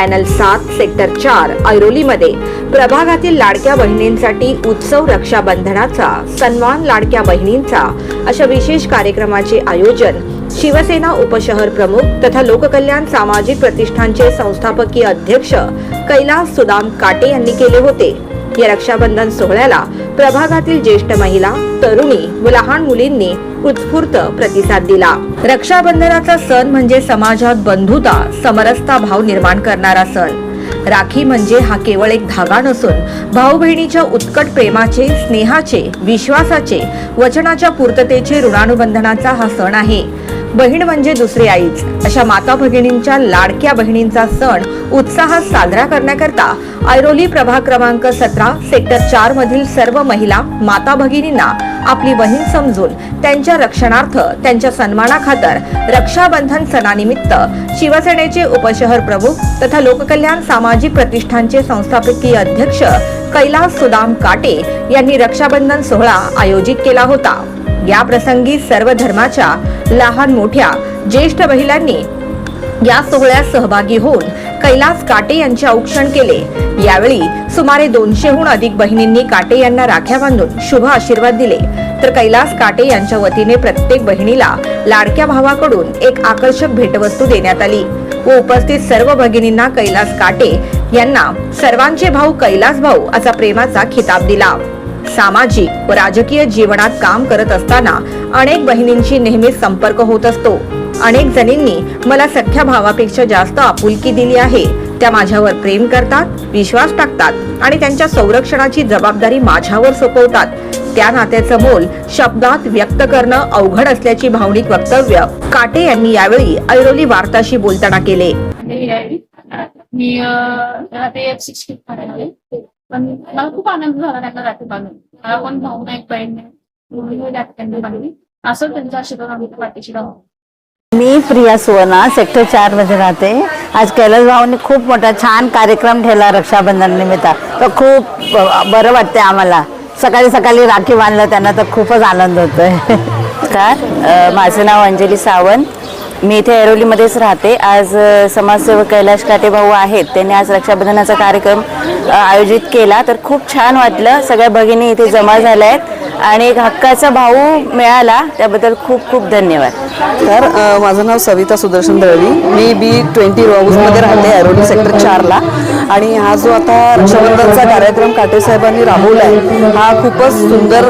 Panel सात sector चार ऐरोलीमध्ये. प्रभागातील लाडक्या बहिणींसाठी उत्सव रक्षाबंधनाचा सन्मान लाडक्या बहिणींचा. अशा विशेष कार्यक्रमाचे आयोजन शिवसेना उपशहर प्रमुख तथा लोककल्याण सामाजिक प्रतिष्ठानचे संस्थापकीय अध्यक्ष कैलास सुदाम काटे यांनी केले होते. या रक्षाबंधन सोहळ्याला प्रभागातील ज्येष्ठ महिला तरुणी व लहान मुलींनी उत्स्फूर्त प्रतिसाद दिला. रक्षाबंधनाचा सण म्हणजे समाजात बंधुता समरसता भाव निर्माण करणारा सण. राखी म्हणजे हा केवळ एक धागा नसून भाऊ बहिणीच्या उत्कट प्रेमाचे स्नेहाचे विश्वासाचे वचनाच्या पूर्ततेचे ऋणानुबंधनाचा हा सण आहे. बहीण म्हणजे दुसरी आईच. अशा माता भगिनींच्या लाडक्या बहिणींचा सण उत्साहात साजरा करण्याकरता ऐरोली प्रभाग क्रमांक सतरा सेक्टर चार मधील सर्व महिला माता भगिनींना आपली बहीण समजून त्यांच्या रक्षणार्थ त्यांच्या सन्मानाखातर रक्षाबंधन सणानिमित्त शिवसेनेचे उपशहर प्रमुख तथा लोककल्याण सामाजिक प्रतिष्ठानचे संस्थापकीय अध्यक्ष कैलास सुदाम काटे यांनी रक्षाबंधन सोहळा आयोजित केला होता. या प्रसंगी सर्व धर्माच्या लहान मोठ्या ज्येष्ठ महिलांनी या सोहळ्यात सहभागी होऊन कैलास काटे यांचे औक्षण केले. यावेळी सुमारे दोनशेहून अधिक बहिणींनी काटे यांना राख्या बांधून शुभ आशीर्वाद दिले. तर कैलास काटे यांच्या वतीने प्रत्येक बहिणीला लाडक्या भावाकडून एक आकर्षक भेटवस्तू देण्यात आली. व उपस्थित सर्व भगिनींना कैलास काटे यांना सर्वांचे भाऊ कैलास भाऊ असा प्रेमाचा खिताब दिला. सामाजिक व राजकीय जीवनात काम करत असताना अनेक बहिणींशी नेहमीच संपर्क होत असतो. अनेक जणींनी मला सख्या भावापेक्षा जास्त आपुलकी दिली आहे. त्या माझ्यावर प्रेम करतात विश्वास टाकतात आणि त्यांच्या संरक्षणाची जबाबदारी माझ्यावर सोपवतात. त्या नात्याचं मोल शब्दात व्यक्त करणं अवघड असल्याची भावनिक वक्तव्य काटे यांनी यावेळी ऐरोली वार्ताशी बोलताना केले. मी पण मला खूप आनंद झाला त्यांना रात्री बांधून मला कोण भाऊ नाही बहीण नाही दोन्ही रात्री त्यांनी बांधली असं त्यांचा आशीर्वाद आम्ही पाठीशी राहू. मी प्रिया सुवर्णा सेक्टर चारमध्ये राहते. आज कैलास भाऊनी खूप मोठा छान कार्यक्रम ठेवला रक्षाबंधन निमित्त तर खूप बरं वाटते आम्हाला. सकाळी सकाळी राखी बांधलं त्यांना तर खूपच आनंद होतोय. का? माझं नाव अंजली सावंत. मी इथे ऐरोलीमध्येच राहते. आज समाजसेवक कैलाश काटे भाऊ आहेत. त्यांनी आज रक्षाबंधनाचा कार्यक्रम आयोजित केला. तर खूप छान वाटलं. सगळ्या भगिनी इथे जमा झाल्या आहेत आणि एक हक्काचा भाऊ मिळाला. त्याबद्दल खूप खूप धन्यवाद. तर माझं नाव सविता सुदर्शन दळवी. मी बी ट्वेंटी मध्ये राहते ऐरोली सेक्टर चारला. आणि हा जो आता रक्षाबंधनचा कार्यक्रम काटे साहेबांनी राबवला आहे हा खूपच सुंदर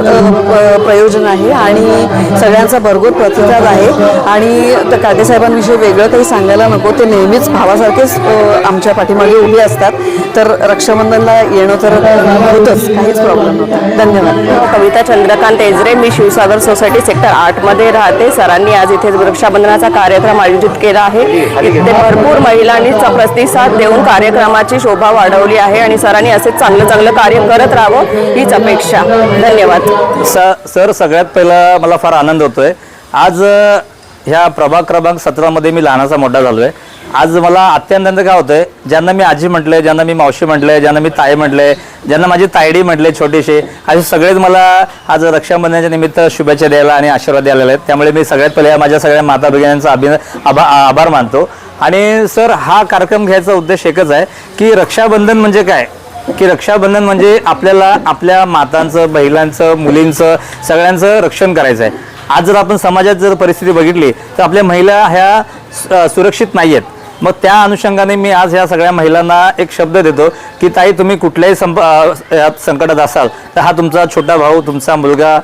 प्रयोजन आहे आणि सगळ्यांचा भरघोस प्रतिसाद आहे. आणि त्या काटे साहेबांविषयी वेगळं काही सांगायला नको ते नेहमीच भावासारखेच आमच्या पाठीमागे उभे असतात. तर रक्षाबंधनला येणं तर होतंच काहीच प्रॉब्लेम नव्हता. धन्यवाद. कविता चंद्रकांत एजरे मी शिवसागर सोसायटी सेक्टर आठमध्ये राहते. सरांनी आज इथे रक्षाबंधनाचा कार्यक्रम आयोजित केला आहे. इथे भरपूर महिलांनी प्रतिसाद देऊन कार्यक्रमाची शोभा वाढवली आहे आणि सरांनी असे चांगलं चांगलं कार्य करत राहावं हीच अपेक्षा. धन्यवाद. सर सगळ्यात पहिला मला फार आनंद होतोय. आज ह्या प्रभाग क्रमांक सतरामध्ये मी लहानाचा मोठा झालोय. आज मला अत्यंत काय होतंय ज्यांना मी आजी म्हटलंय ज्यांना मी मावशी म्हटलंय ज्यांना मी ताई म्हटलंय ज्यांना माझी तायडी म्हटले छोटीशी असे सगळेच मला आज रक्षाबंधनाच्या निमित्त शुभेच्छा द्यायला आणि आशीर्वाद द्यायला आहेत त्यामुळे मी सगळ्यात पहिले माझ्या सगळ्या माता भगिनींचा अभिन आभा आभार मानतो. आणि सर हा कार्यक्रम घ्यायचा उद्देश एकच आहे की रक्षाबंधन म्हणजे काय? की रक्षाबंधन म्हणजे आपल्याला आपल्या मातांचं महिलांचं मुलींचं सगळ्यांचं रक्षण करायचं आहे. आज जर आपण समाजात जर परिस्थिती बघितली तर आपल्या महिला ह्या स- सुरक्षित नाही आहेत मग त्या अनुषंगाने मी आज ह्या सगळ्या महिलांना एक शब्द देतो की ताई तुम्ही कुठल्याही संप संकटात असाल तर हा तुमचा छोटा भाऊ तुमचा मुलगा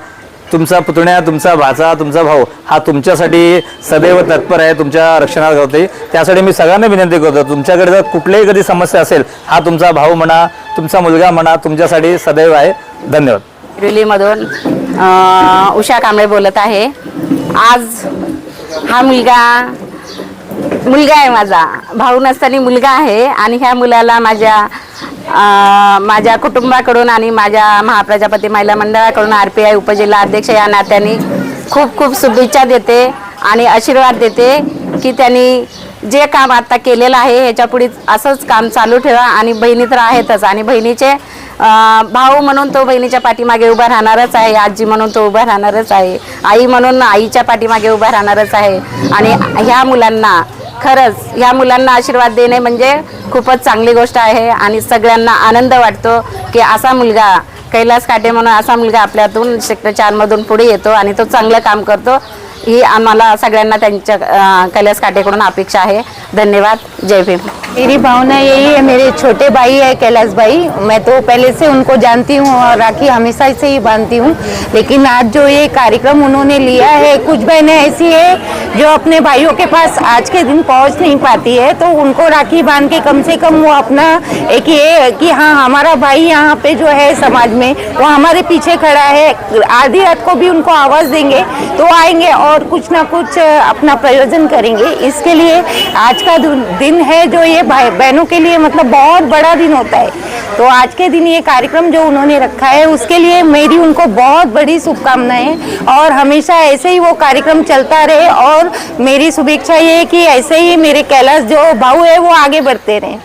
तुमचा पुतण्या तुमचा भाचा तुमचा भाऊ हा तुमच्यासाठी सदैव तत्पर आहे तुमच्या रक्षणात त्यासाठी मी सगळ्यांना विनंती करतो तुमच्याकडे जर कुठलीही कधी समस्या असेल हा तुमचा भाऊ म्हणा तुमचा मुलगा म्हणा तुमच्यासाठी सदैव आहे. धन्यवाद. मधून उषा कांबळे बोलत आहे. आज हा मुलगा मुलगा आहे माझा. भाऊ नसताना मुलगा आहे आणि ह्या मुलाला माझ्या माझ्या कुटुंबाकडून आणि माझ्या महाप्रजापती महिला मंडळाकडून आर पी आय उपजिल्हा अध्यक्ष या नात्याने खूप खूप शुभेच्छा देते आणि आशीर्वाद देते की त्यांनी जे काम आता केलेलं आहे ह्याच्या पुढे असंच काम चालू ठेवा आणि बहिणी तर आहेतच आणि बहिणीचे भाऊ म्हणून तो बहिणीच्या पाठीमागे उभा राहणारच आहे आजी म्हणून तो उभा राहणारच आहे आई म्हणून आईच्या पाठीमागे उभा राहणारच आहे. आणि ह्या मुलांना खरंच या मुलांना आशीर्वाद देणे म्हणजे खूपच चांगली गोष्ट आहे आणि सगळ्यांना आनंद वाटतो की असा मुलगा कैलास काटे म्हणून असा मुलगा आपल्यातून सेक्टर चारमधून पुढे येतो आणि तो चांगलं काम करतो. ही आम्हाला सगळ्यांना त्यांच्या कैलास काटेकडून अपेक्षा आहे. धन्यवाद. जय भीम. मेरी भावना यही है, मेरे छोटे भाई है, कैलाश भाई। मैं तो पहले से उनको जानती हूँ और राखी हमेशा से ही बांधती हूँ। लेकिन आज जो ये कार्यक्रम उन्होंने लिया है, कुछ बहनें ऐसी है जो अपने भाइयों के पास आज के दिन पहुँच नहीं पाती है तो उनको राखी बाँध के कम से कम वो अपना एक ये कि हाँ हमारा भाई यहाँ पे जो है समाज में, वो हमारे पीछे खड़ा है। आधी रात को भी उनको आवाज़ देंगे तो आएँगे और कुछ ना कुछ अपना प्रयोजन करेंगे। इसके लिए आज का दिन है जो ये भाई बहनों के लिए मतलब बहुत बड़ा दिन होता है। तो आज के दिन ये कार्यक्रम जो उन्होंने रखा है, उसके लिए मेरी उनको बहुत बड़ी शुभकामनाएँ और हमेशा ऐसे ही वो कार्यक्रम चलता रहे और मेरी शुभेच्छा ये है कि ऐसे ही मेरे कैलाश जो भाऊ है, वो आगे बढ़ते रहें।